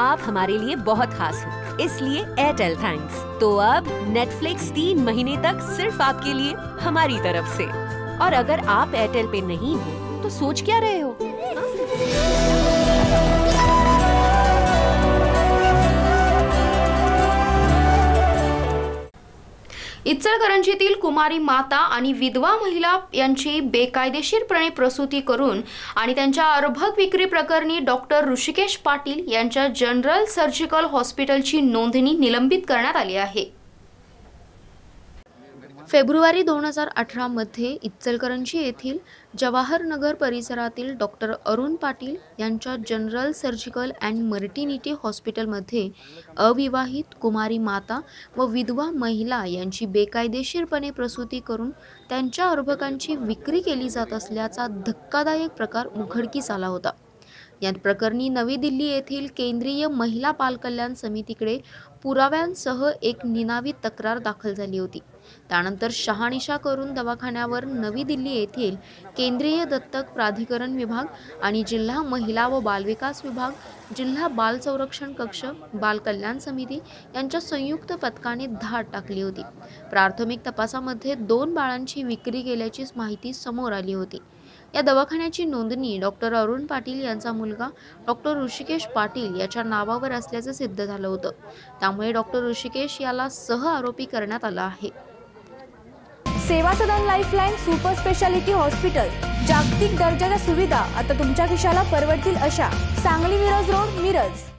आप हमारे लिए बहुत खास हो। इसलिए एयरटेल थैंक्स तो अब नेटफ्लिक्स तीन महीने तक सिर्फ़ आपके लिए, हमारी तरफ़ से। और अगर आप एयरटेल पे नहीं हो तो सोच क्या रहे हो? इचलकरंजीतील कुमारी माता आणि विधवा महिला यांची बेकायदेशीरपणे प्रसूती करून आणि त्यांच्या अर्भक विक्री प्रकरणी डॉक्टर ऋषिकेश पाटील यांच्या जनरल सर्जिकल हॉस्पिटलची नोंदणी निलंबित करण्यात आली आहे. फेब्रुवारी दोन हजार अठरामध्ये इचलकरंजी येथील जवाहरनगर परिसरातील डॉक्टर अरुण पाटील यांच्या जनरल सर्जिकल अँड मर्टिनिटी हॉस्पिटलमध्ये अविवाहित कुमारी माता व विधवा महिला यांची बेकायदेशीरपणे प्रसूती करून त्यांच्या अर्भकांची विक्री केली जात असल्याचा धक्कादायक प्रकार उघडकीस आला होता. या प्रकरणी नवी दिल्ली येथील केंद्रीय महिला बालकल्याण समितीकडे पुराव्यांसह एक निनावी तक्रार दाखल झाली होती. त्यानंतर शहानिशा करून दवाखान्यावर नवी दिल्ली येथील केंद्रीय दत्तक प्राधिकरण विभाग आणि जिल्हा महिला व बालविकास विभाग जिल्हा बाल संरक्षण कक्ष बाल कल्याण समिती यांच्या संयुक्त पथकाने धाड टाकली होती. प्राथमिक तपासामध्ये दोन बाळांची विक्री केल्याची माहिती समोर आली होती. या दवाखान्याची नोंदणी डॉक्टर अरुण पाटील यांचा मुलगा डॉक्टर ऋषिकेश पाटील याच्या नावावर असल्याचं सिद्ध झालं होतं. त्यामुळे डॉक्टर ऋषिकेश याला सह आरोपी करण्यात आला आहे. Seva Sadan lifeline super speciality hospital. जागतिक दर्जाच्या सुविधा आता तुमच्या खिशाला परवडतील अशा सांगली मिरज रोड मिरज.